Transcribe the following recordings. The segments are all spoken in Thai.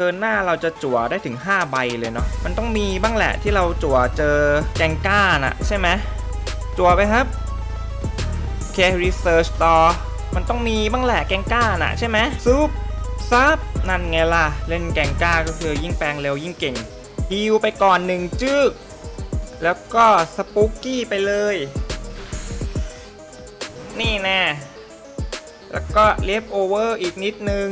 เทิร์นหน้าเราจะจั่วได้ถึง 5 ใบเลยเนาะมันต้องมีบ้างแหละที่เราจั่วเจอแกงก้าน่ะใช่ไหมจั่วไปครับโอเครีเสิร์ชต่อมันต้องมีบ้างแหละแกงก้าน่ะใช่ไหมซุปซับนั่นไงล่ะ เล่นแกงก้าก็คือยิ่งแปลงเร็วยิ่งเก่งฮิวไปก่อนหนึ่งจึกแล้วก็สปุกกี้ไปเลย นี่แน่แล้วก็เลฟโอเวอร์อีกนิดนึง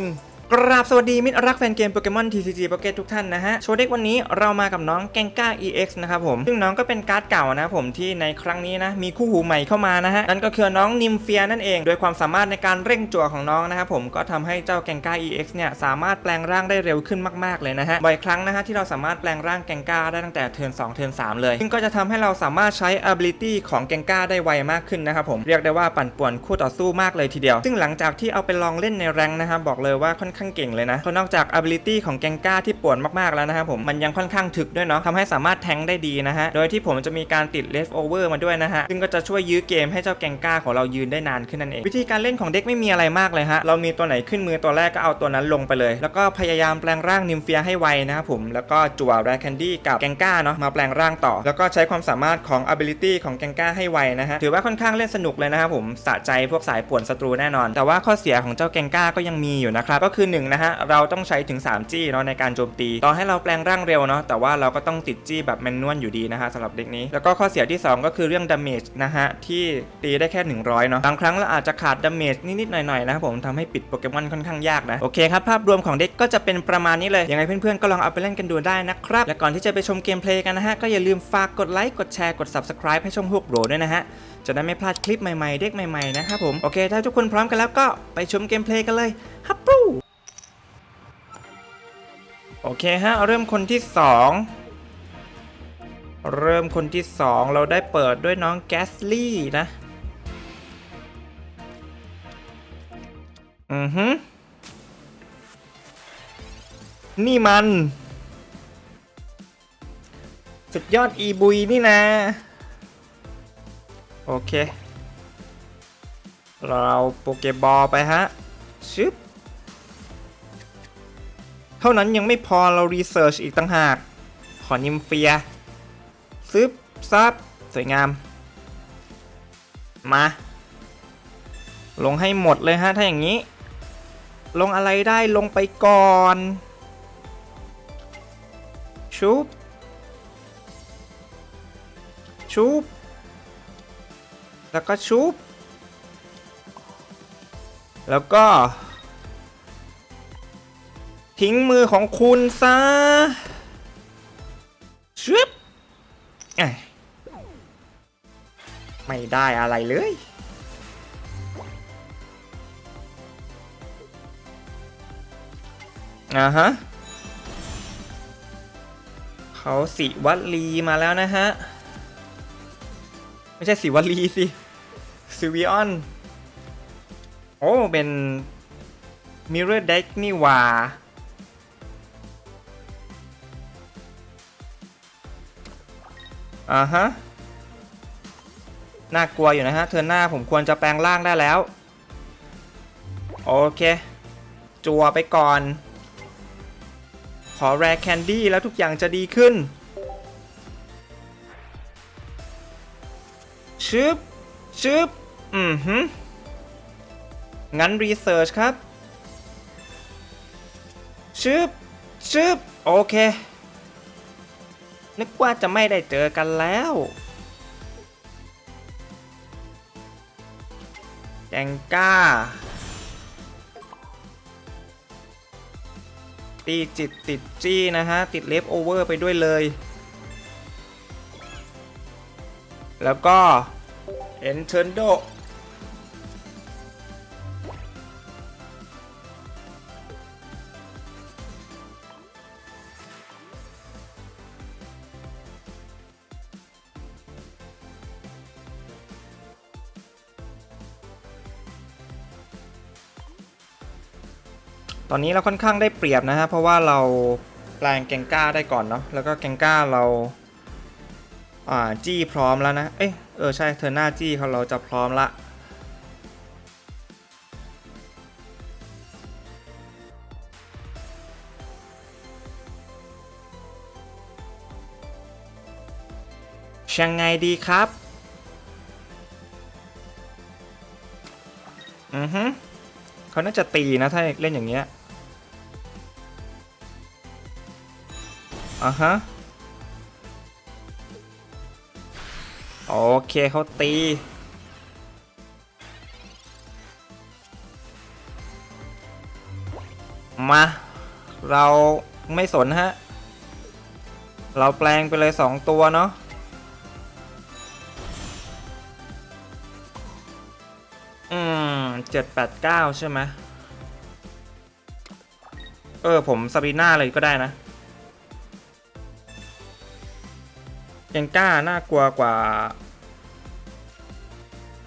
กราบสวัสดีมิตรรักแฟนเกมโปเกมอน TCG Pocket ทุกท่านนะฮะ โชว์เด็กวันนี้เรามากับน้องแกงก้า EX นะครับผม ซึ่งน้องก็เป็นการ์ดเก่านะผมที่ในครั้งนี้นะ มีคู่หูใหม่เข้ามานะฮะ นั่นก็คือน้องนิมเฟียนั่นเอง โดยความสามารถในการเร่งจั่วของน้องนะครับผมก็ทำให้เจ้าแกงก้า EX เนี่ยสามารถแปลงร่างได้เร็วขึ้นมากๆเลยนะฮะบ่อยครั้งนะฮะที่เราสามารถแปลงร่างแกงก้าได้ตั้งแต่เทิร์น2เทิร์น3เลย ซึ่งก็จะทำให้เราสามารถใช้ ability ของแกงก้าได้ไวมากขึ้นนะครับผมเรียกได้ว่าปั่นป่วนคู่ต่อสู้มากเลยทีเดียว ซึ่งหลังจากที่เอาไปลองเล่นในแรงนะครับบอกเลยว่าค่อนข้างเก่งเลยนะเพราะนอกจาก ability ของแกงก้าที่ป่วนมากๆแล้วนะครับผมมันยังค่อนข้างถึกด้วยเนาะทำให้สามารถแทงได้ดีนะฮะโดยที่ผมจะมีการติด left over มาด้วยนะฮะซึ่งก็จะช่วยยื้อเกมให้เจ้าแกงก้าของเรายืนได้นานขึ้นนั่นเองวิธีการเล่นของเด็กไม่มีอะไรมากเลยฮะเรามีตัวไหนขึ้นมือตัวแรกก็เอาตัวนั้นลงไปเลย แล้วก็พยายามแปลงร่างนิมเฟียให้ไวนะครับผมแล้วก็จั่วแรคแคนดี้กับแกงก้าเนาะมาแปลงร่างต่อ แล้วก็ใช้ความสามารถของ ability ของแกงก้าให้ไวนะฮะถือว่าค่อนข้างเล่นสนุกเลยนะครับผมสะใจพวกสายป่วนศัตรูแน่นอน แต่ว่าข้อเสียของเจ้าแกงก้าก็ยังมีอยู่นะครับก็คือ1นะฮะเราต้องใช้ถึง 3 จี้เนาะในการโจมตี ต่อให้เราแปลงร่างเร็วเนาะแต่ว่าเราก็ต้องติดจี้แบบแมนนวลอยู่ดีนะฮะสำหรับเด็กนี้ แล้วก็ข้อเสียที่ 2 ก็คือเรื่องดาเมจนะฮะที่ตีได้แค่ 100เนาะบางครั้งเราอาจจะขาดดาเมจนิดๆหน่อยๆนะครับผมทำให้ปิดโปเกมอนค่อนข้างยากนะโอเคครับภาพรวมของเด็กก็จะเป็นประมาณนี้เลยยังไงเพื่อนๆก็ลองเอาไปเล่นกันดูได้นะครับและก่อนที่จะไปชมเกมเพลย์กันนะฮะก็อย่าลืมฝากกดไลค์กดแชร์กด subscribe ให้ช่องฮวกโบรด้วยนะฮะจะได้ไม่พลาดคลิปใหม่ๆ เด็กใหม่ๆ นะครับผม โอเค ถ้าทุกคนพร้อมกันแล้วก็ไปชมเกมเพลย์กันเลยฮับปู โอเคฮะ เริ่มคนที่ 2 เริ่มคนที่ 2 เราได้เปิดด้วยน้องแกสลี่นะ อือฮึนี่มัน สุดยอดอีบุยนี่นะ โอเค เราโปเกบอลไปฮะ ชึบ เท่านั้นยังไม่พอเรารีเสิร์ชอีกต่างหาก ขอนิมเฟียซึบซับสวยงาม มา ลงให้หมดเลยฮะ ถ้าอย่างนี้ ลงอะไรได้ลงไปก่อน ชุบ ชุบ แล้วก็ชุบ แล้วก็ ทิ้งมือของคุณซะชุบเอ้ยไม่ได้อะไรเลย อ่าฮะ เขาสิวัลีมาแล้วนะฮะ ไม่ใช่สิวัลีสิซิวิออน โอ้ เป็นมิเรอร์เด็กนี่ว่า อ่าฮะ น่ากลัวอยู่นะฮะเธอหน้าผมควรจะแปลงร่างได้แล้ว โอเค จัวไปก่อน ขอแรแคนดี้แล้วทุกอย่างจะดีขึ้น ชึบ ชึบ อืมฮึงั้นรีเสิร์ชครับ ชึบ ชึบ โอเค นึกว่าจะไม่ได้เจอกันแล้วแจงก้า ตีจิตติดจี้นะฮะ ติดเลฟโอเวอร์ไปด้วยเลย แล้วก็เอ็นเทนโด อนนี้เราค่อนข้างได้เปรียบนะฮะเพราะว่าเราแปลงแกงก้าได้ก่อนเนาะแล้วก็แกงก้าเราอ่าจี้พร้อมแล้วนะเอ้ยเออใช่เธอหน้าจี้เขาเราจะพร้อมละยังไงดีครับ อือฮึเขาน่าจะตีนะถ้าเล่นอย่างเงี้ย อะฮะ โอเคเขาตี มา เราไม่สนฮะ เราแปลงไปเลยสองตัวเนาะอืมเจ็ดแปดเก้าใช่ไหมเออ ผมซาบีน่าเลยก็ได้นะ ยังก้าน่ากลัวกว่า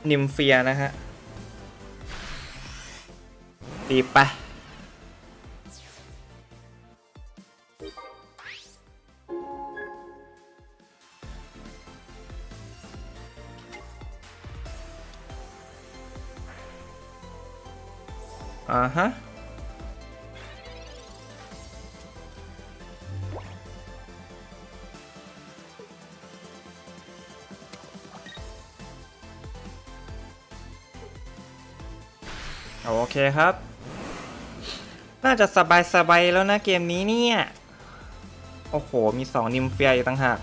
นิมเฟียนะฮะตีไปอ่าฮะ เคครับ น่าจะสบายสบายแล้วนะเกมนี้เนี่ย โอ้โห มีสองนิมเฟียอีกต่างหาก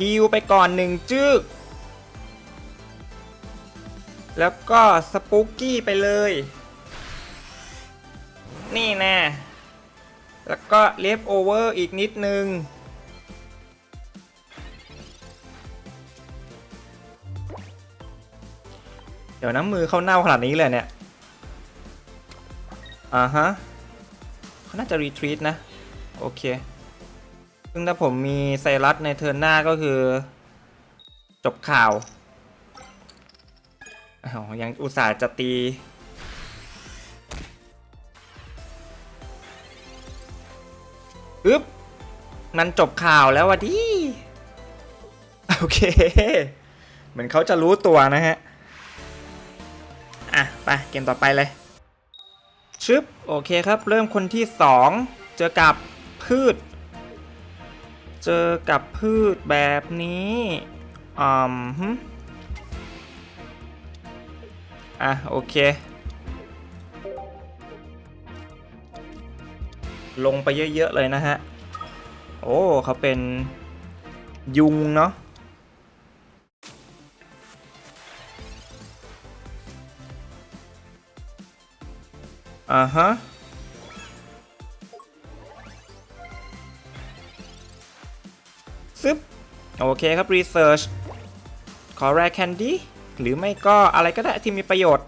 ฮิวไปก่อนหนึ่งจึก แล้วก็สปุกกี้ไปเลย นี่แน่แล้วก็เลฟโอเวอร์อีกนิดนึง ดี๋ยวน้ำมือเขาเน่าขนาดนี้เลยเนี่ย อ่าฮะเขาน่าจะรีทรีตนะ โอเค ซึ่งถ้าผมมีไซรัสในเทิร์นหน้าก็คือ จบข่าวอ้าวยังอุตส่าห์จะตีอึ๊บมันจบข่าวแล้ววะดิ โอเค เหมือนเขาจะรู้ตัวนะฮะ อะไปเกมต่อไปเลยชึบโอเคครับ เริ่มคนที่ 2 เจอกับพืช เจอกับพืชแบบนี้อืมอะโอเค ลงไปเยอะ ๆ เลยนะฮะ โอ้เขาเป็นยุงเนาะ อ่าฮะซึบโอเคครับ Research ขอแรแคนดี้หรือไม่ก็อะไรก็ได้ที่มีประโยชน์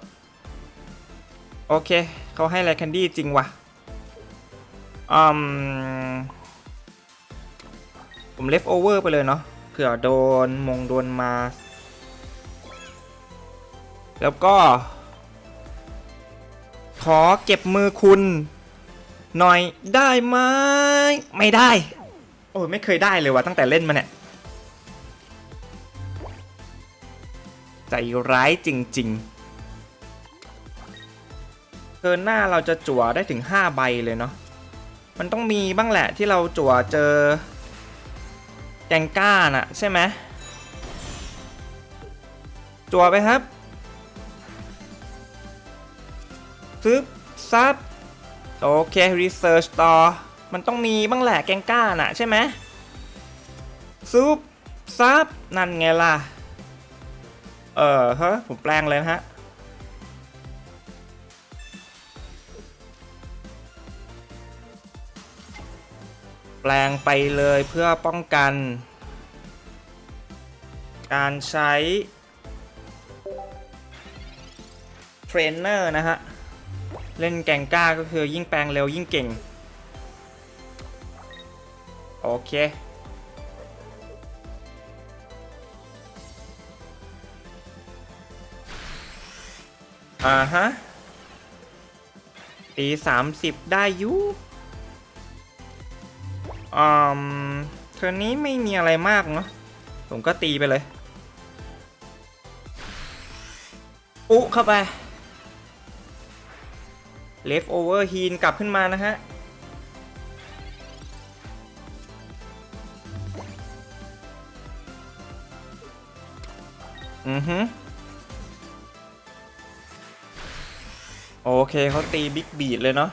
โอเค เขาให้แรแคนดี้จริงวะอืมผมเลฟโอเวอร์ไปเลยเนาะเผื่อโดนมงโดนมา แล้วก็ ขอเก็บมือคุณ หน่อยได้ไหมไม่ได้ โอ้ยไม่เคยได้เลยวะตั้งแต่เล่นมาเนี่ยใจร้ายจริงๆเทินหน้าเราจะจั่วได้ถึง 5 ใบเลยเนาะมันต้องมีบ้างแหละที่เราจั่วเจอแกงก้าน่ะใช่ไหมจั่วไปครับ ซึบซับโอเครีเสิร์ชต่อ มันต้องมีบ้างแหละแกงก้าน่ะใช่ไหมซุปซับนั่นไงล่ะ เออฮะผมแปลงเลยนะฮะแปลงไปเลยเพื่อป้องกัน การใช้ เทรนเนอร์นะฮะ เล่นแกงก้าก็คือยิ่งแปลงเร็วยิ่งเก่ง โอเค อ่าฮะตีสามสิบได้อยุอืมเทอร์นนี้ไม่มีอะไรมากเนาะผมก็ตีไปเลย อุเข้าไป เลฟโอเวอร์ฮีนกลับขึ้นมานะฮะ อือฮึโอเคเขาตีบิ๊กบีดเลยเนาะ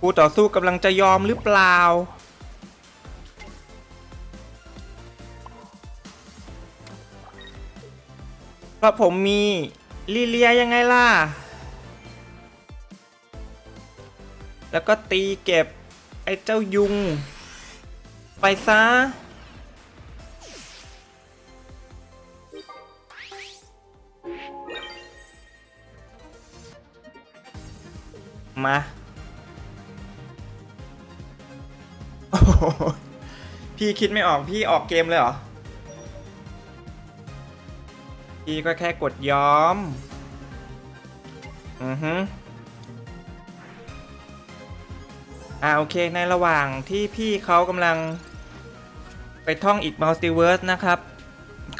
ผู้ต่อสู้กำลังจะยอมหรือเปล่า เพราะผมมีลิเลียยังไงล่ะ แล้วก็ตีเก็บไอ้เจ้ายุง ไปซะ มาพี่คิดไม่ออกพี่ออกเกมเลยเหรอ พี่ก็แค่กดย้อม อือฮึอ่าโอเค ในระหว่างที่พี่เขากำลังไปท่องอีกมัลติเวิร์สนะครับ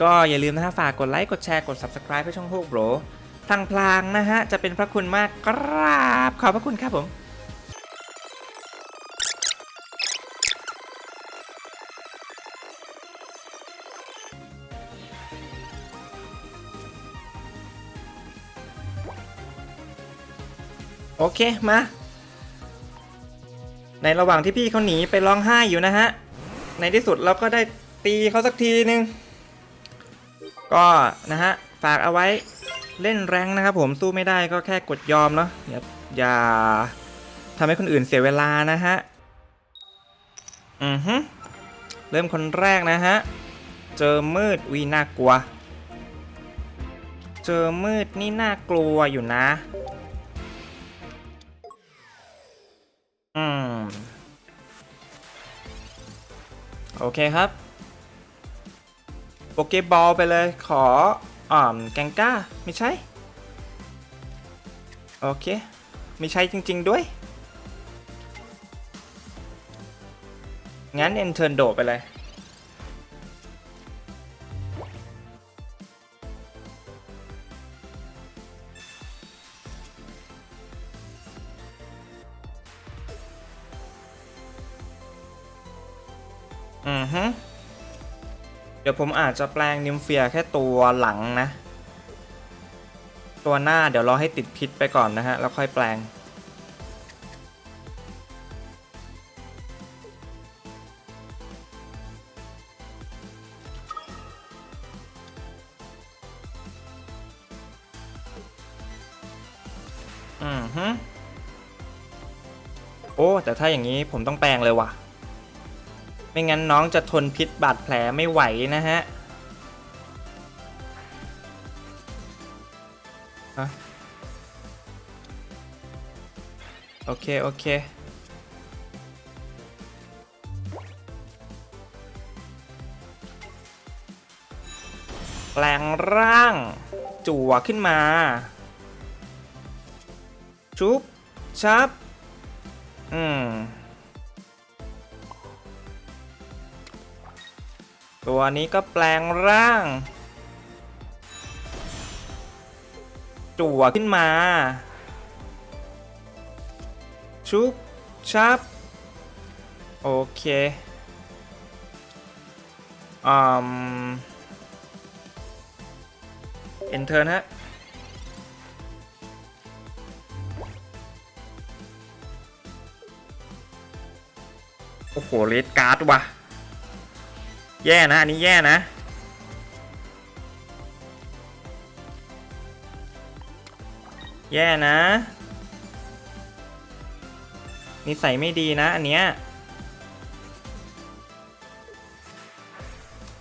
ก็อย่าลืมนะฮะฝากกดไลค์ กดแชร์ กด Subscribe ให้ช่องโฮกโบรทางพลางนะฮะ จะเป็นพระคุณมากกราบขอบพระคุณครับผม เคมา ในระหว่างที่พี่เขาหนีไปร้องไห้อยู่นะฮะ ในที่สุดเราก็ได้ตีเขาสักทีนึง ก็นะฮะ ฝากเอาไว้เล่นแรงนะครับผมสู้ไม่ได้ก็แค่กดยอมเนาะอย่าอย่าทำให้คนอื่นเสียเวลานะฮะ อือฮึเริ่มคนแรกนะฮะ เจอมืดวีน่ากลัว เจอมืดนี่น่ากลัวอยู่นะ อืม โอเคครับโปเกบอลไปเลยขออ่อมแกงก้า ไม่ใช่ โอเค ไม่ใช่จริง ๆ ด้วย งั้นเอ็นเทิร์นโดดไปเลย อือฮึเดี๋ยวผมอาจจะแปลงนิมเฟียแค่ตัวหลังนะ ตัวหน้าเดี๋ยวรอให้ติดพิษไปก่อนนะฮะ แล้วค่อยแปลง อือฮึโอ้ แต่ถ้าอย่างนี้ผมต้องแปลงเลยว่ะ ไม่งั้นน้องจะทนพิษบาดแผลไม่ไหวนะฮะโอเค โอเค แปลงร่าง จั่วขึ้นมา ชุบ ชับ อืม ตัวนี้ก็แปลงร่าง จั่วขึ้นมา ชุบชับ โอเคอืมเอนเทอร์ฮะโอ้โหเลดการ์ดว่ะ แย่นะอันนี้แย่นะ แย่นะนิสัยไม่ดีนะอันเนี้ย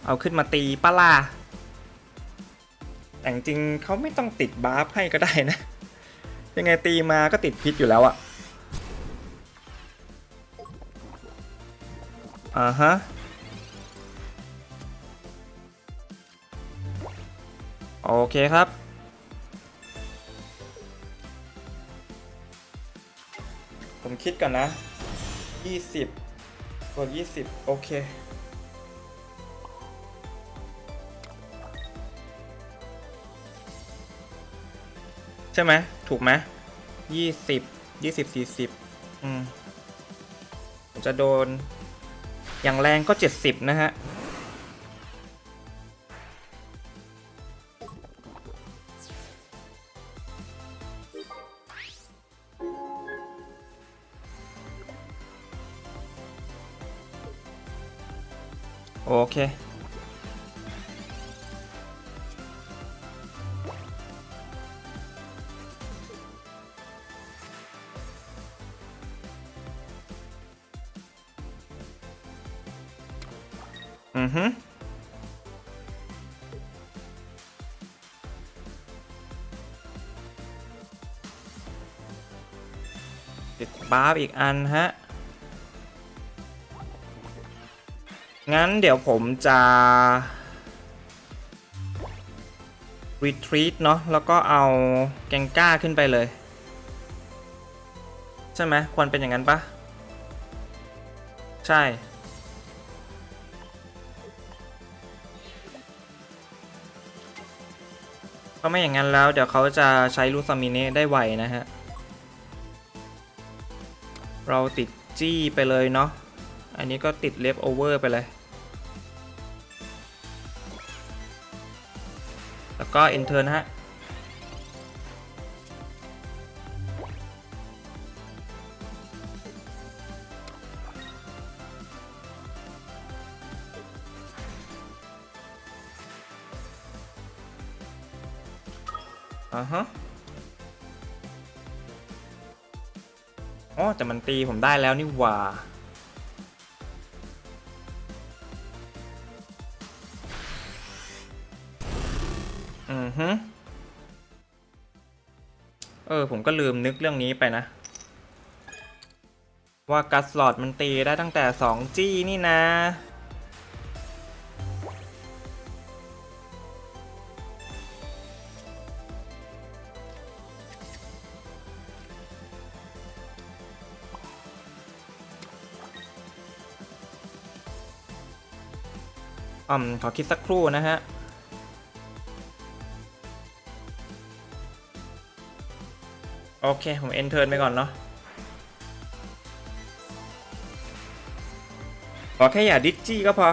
เอาขึ้นมาตีปะล่ะแต่จริงเขาไม่ต้องติดบาฟให้ก็ได้นะ ยังไงตีมาก็ติดพิษอยู่แล้วอะอ่าฮะ โอเคครับ ผมคิดก่อนนะ 20กด20 โอเค ใช่ไหม ถูกไหม20 20 40อืมผมจะโดน อย่างแรงก็70นะฮะ บาบอีกอันฮะ งั้นเดี๋ยวผมจะ retreat เนาะแล้วก็เอาแกงก้าขึ้นไปเลย ใช่ไหมควรเป็นอย่างนั้นปะใช่เพราะไม่อย่างนั้นแล้ว เดี๋ยวเขาจะใช้ลูซามิเนะได้ไวนะฮะ เราติดจี้ไปเลยเนาะ อันนี้ก็ติดเลฟโอเวอร์ไปเลย แล้วก็ enter นะฮะ อ่าฮะ อ๋อแต่มันตีผมได้แล้วนี่หว่า อือฮึเออ ผมก็ลืมนึกเรื่องนี้ไปนะ ว่ากัสลอดมันตีได้ตั้งแต่ 2 จี้นี่นะ อืมขอคิดสักครู่นะฮะโอเค ผมเอนเทิร์นไปก่อนเนาะขอแค่อย่าดิจจี้ก็พอ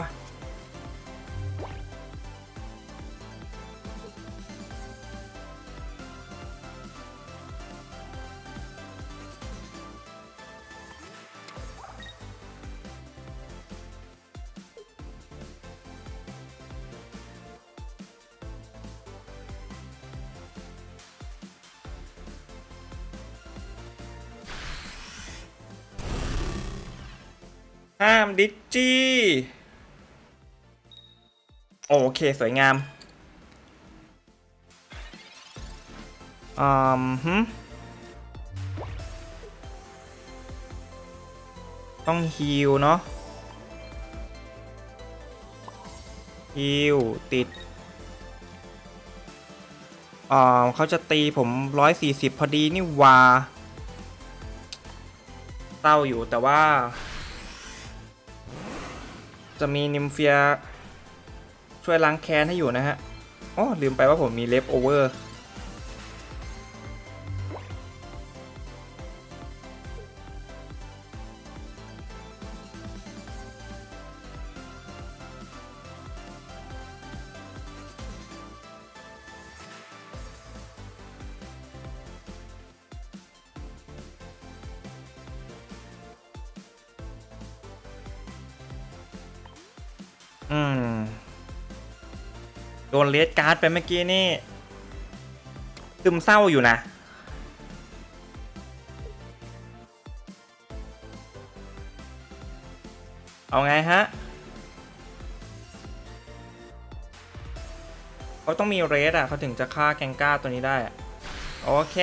สวยงามอืมฮึต้องฮิลเนาะฮิลติดอ่าเขาจะตีผม 140 พอดีนี่ว่าเต้าอยู่แต่ว่า จะมีนิมเฟีย ช่วยล้างแค้นให้อยู่นะฮะอ๋อลืมไปว่าผมมีเลฟโอเวอร์อืม ดนเลดการ์ดไปเมื่อกี้นี่ซึมเศร้าอยู่นะเอาไงฮะเขาต้องมีเรสอะเขาถึงจะฆ่าแกงก้าตัวนี้ได้อะโอเค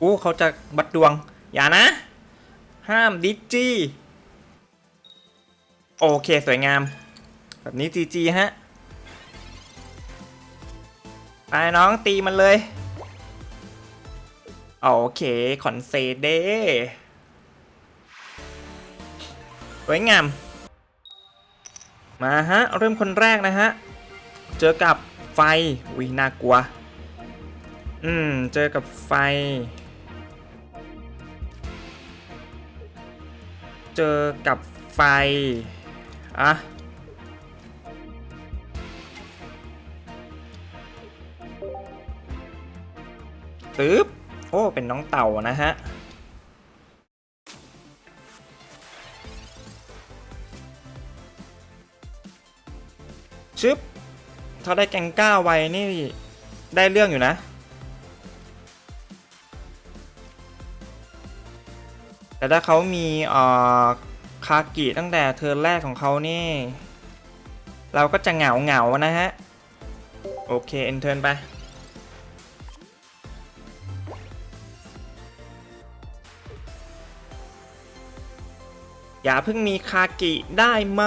อู้เขาจะบัดดวง อย่านะ ห้ามดิจี้ โอเค สวยงาม แบบนี้จีจีฮะ น้องตีมันเลย โอเคคอนเซเดสวยงาม มาฮะ เริ่มคนแรกนะฮะ เจอกับไฟวิน่ากลัว อืม เจอกับไฟ เจอกับไฟ อะ ตึ๊บ โอ้ เป็นน้องเต่านะฮะ ชึบ ถ้าได้แกงก้าไวนี่ ได้เรื่องอยู่นะ แต่ถ้าเขามีอ่อคากิตั้งแต่เทิร์นแรกของเขานี่ เราก็จะเหงาเหงานะฮะ โอเค เอ็นเทิร์นไป อย่าเพิ่งมีคากิได้ไหม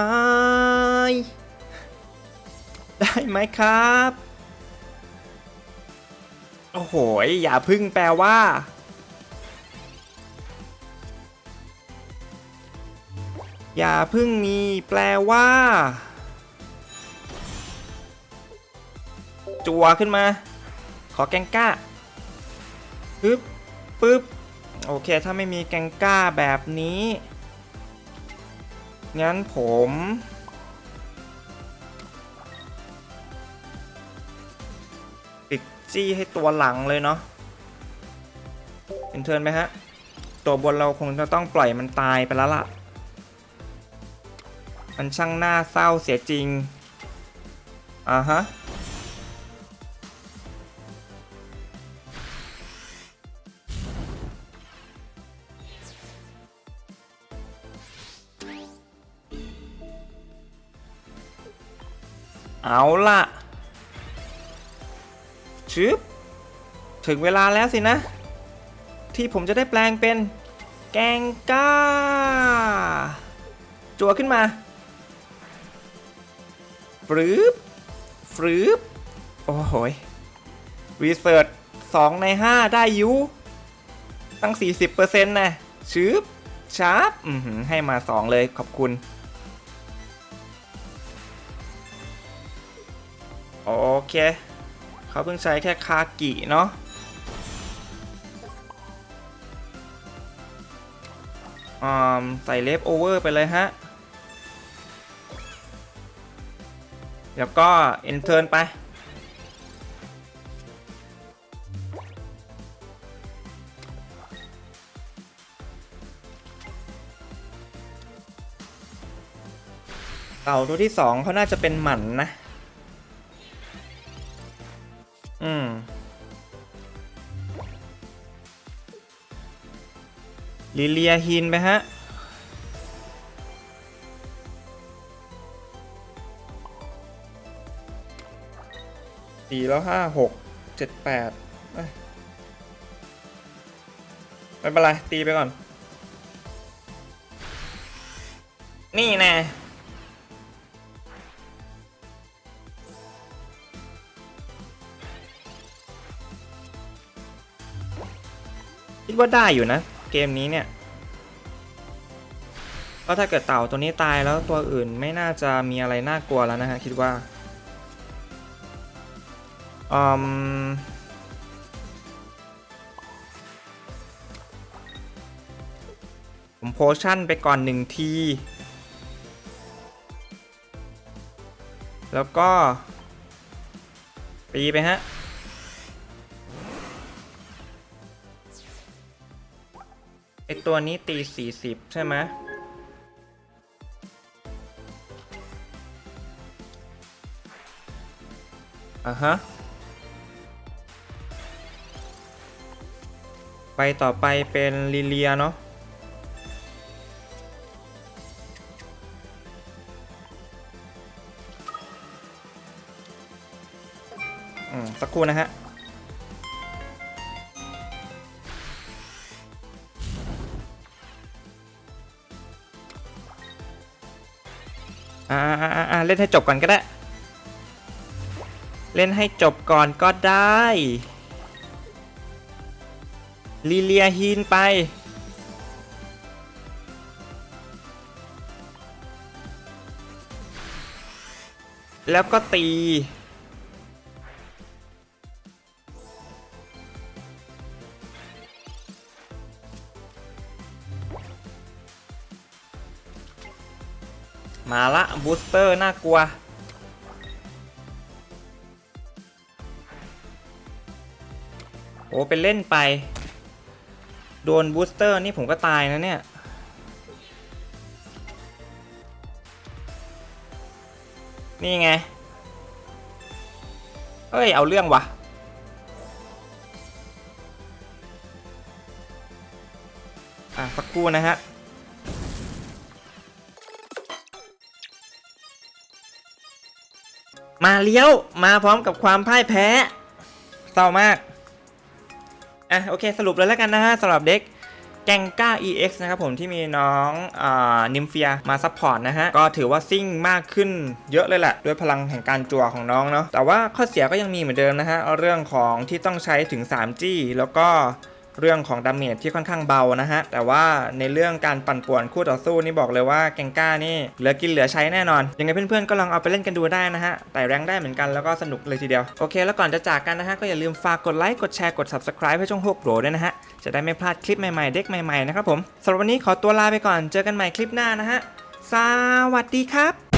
ได้ไหมครับ โอ้โห อย่าพึ่งแปลว่า อย่าพึ่งมีแปลว่า จัวขึ้นมา ขอแกงก้าปึ๊บปึ๊บ โอเค ถ้าไม่มีแกงก้าแบบนี้ งั้นผม ปิกจี้ให้ตัวหลังเลยเนาะเป็นเทินไหมฮะ ตัวบนเราคงจะต้องปล่อยมันตายไปแล้วล่ะ มันช่างน่าเศร้าเสียจริงอ่าฮะ เอาละชึบถึงเวลาแล้วสินะ ที่ผมจะได้แปลงเป็นแกงก้า จัวขึ้นมาฟรืบฟรืบโอ้โหยรีเสิร์ช2ใน5ได้ยูตั้ง 40%นะชึบชาร์ปอือหือให้มา 2 เลยขอบคุณ เค เขาเพิ่งใช้แค่คากิเนาะใส่เลฟโอเวอร์ไปเลยฮะเดี๋ยวก็เอนเทิร์นไป เต่าตัวที่สองเขาน่าจะเป็นหมันนะ ลิเลียฮินไปฮะ สี่แล้วห้าหกเจ็ดแปดไม่เป็นไร ตีไปก่อน นี่แน่คิดว่าได้อยู่นะ เกมนี้เนี่ย ก็ถ้าเกิดเต่าตัวนี้ตายแล้วตัวอื่นไม่น่าจะมีอะไรน่ากลัวแล้วนะฮะคิดว่าอืมผมโพชั่นไปก่อนหนึ่งที แล้วก็ ปีไปฮะ ตัวนี้ตี 40 ใช่ไหมอะฮะ ไปต่อไปเป็นลิเลียเนาะอืมสักครู่นะฮะ เล่นให้จบก่อนก็ได้ เล่นให้จบก่อนก็ได้ลิเลียฮีนไป แล้วก็ตี มาละบูสเตอร์น่ากลัว โอ้เป็นเล่นไป โดนบูสเตอร์นี่ผมก็ตายนะเนี่ย นี่ไง เอ้ย เอาเรื่องวะอะสักครู่นะฮะ มาเลี้ยวมาพร้อมกับความพ่ายแพ้เศร้ามากอะโอเคสรุปเลยแล้วกันนะฮะสำหรับเด็กแกงก้า EX นะครับผมที่มีน้องอนิมเฟียมาซัพพอร์ตนะฮะ ก็ถือว่าซิ่งมากขึ้นเยอะเลยแหละ ด้วยพลังแห่งการจั่วของน้องเนาะแต่ว่าข้อเสียก็ยังมีเหมือนเดิมนะฮะ เรื่องของที่ต้องใช้ถึง 3G แล้วก็ เรื่องของดาเมจที่ค่อนข้างเบานะฮะ แต่ว่าในเรื่องการปั่นป่วนคู่ต่อสู้นี่บอกเลยว่าแกงก้านี่เหลือกินเหลือใช้แน่นอน ยังไงเพื่อนๆก็ลองเอาไปเล่นกันดูได้นะฮะ แต่แรงได้เหมือนกันแล้วก็สนุกเลยทีเดียว โอเค แล้วก่อนจะจากกันนะฮะ ก็อย่าลืมฝากกดไลค์ กดแชร์ กด subscribe ให้ช่องฮกโรด้วยนะฮะ จะได้ไม่พลาดคลิปใหม่ๆ เด็กใหม่ๆนะครับผมสำหรับวันนี้ขอตัวลาไปก่อน เจอกันใหม่คลิปหน้านะฮะ สวัสดีครับ